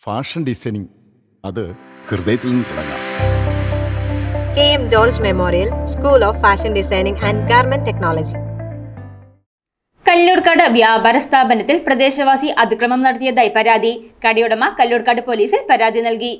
Fashion designing. അത് ഹൃദയത്തിൽ നിന്ന് തുടങ്ങാം. K M George memorial school of fashion designing and garment technology. Kallurkad വ്യാപാര സ്ഥാപനത്തിൽ പ്രദേശവാസി അതിക്രമം നടത്തിയതായി പരാതി. കടയുടമ കല്ലൂർക്കാട് പോലീസിൽ പരാതി നൽകി.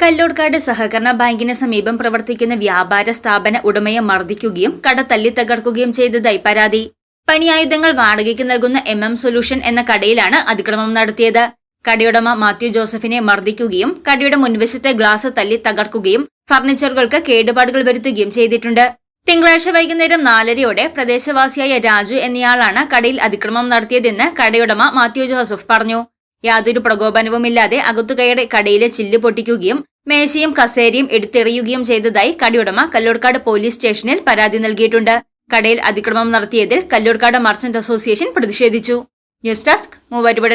കല്ലൂർക്കാട് സഹകരണ ബാങ്കിന് സമീപം പ്രവർത്തിക്കുന്ന വ്യാപാര സ്ഥാപന ഉടമയെ മർദ്ദിക്കുകയും കട തല്ലി തകർക്കുകയും ചെയ്തതായി പരാതി. പണിയായുധങ്ങൾ വാടകയ്ക്ക് നൽകുന്ന എം എം സൊല്യൂഷൻ എന്ന കടയിലാണ് അതിക്രമം നടത്തിയത്. കടയുടമ മാത്യു ജോസഫിനെ മർദ്ദിക്കുകയും കടയുടെ മുൻവശത്തെ ഗ്ലാസ് തല്ലി തകർക്കുകയും ഫർണിച്ചറുകൾക്ക് കേടുപാടുകൾ വരുത്തുകയും ചെയ്തിട്ടുണ്ട്. തിങ്കളാഴ്ച വൈകുന്നേരം നാലരയോടെ പ്രദേശവാസിയായ രാജു എന്നയാളാണ് കടയിൽ അതിക്രമം നടത്തിയതെന്ന് കടയുടമ മാത്യു ജോസഫ് പറഞ്ഞു. യാതൊരു പ്രകോപനവുമില്ലാതെ അകത്തുകയുടെ കടയിലെ ചില്ല് പൊട്ടിക്കുകയും മേശയും കസേരയും എടുത്തെറിയുകയും ചെയ്തതായി കടയുടമ കല്ലൂർക്കാട് പോലീസ് സ്റ്റേഷനിൽ പരാതി നൽകിയിട്ടുണ്ട്. കടയിൽ അതിക്രമം നടത്തിയതിൽ കല്ലൂർക്കാട് മർച്ചന്റ് അസോസിയേഷൻ പ്രതിഷേധിച്ചു. News desk Muvattupuzha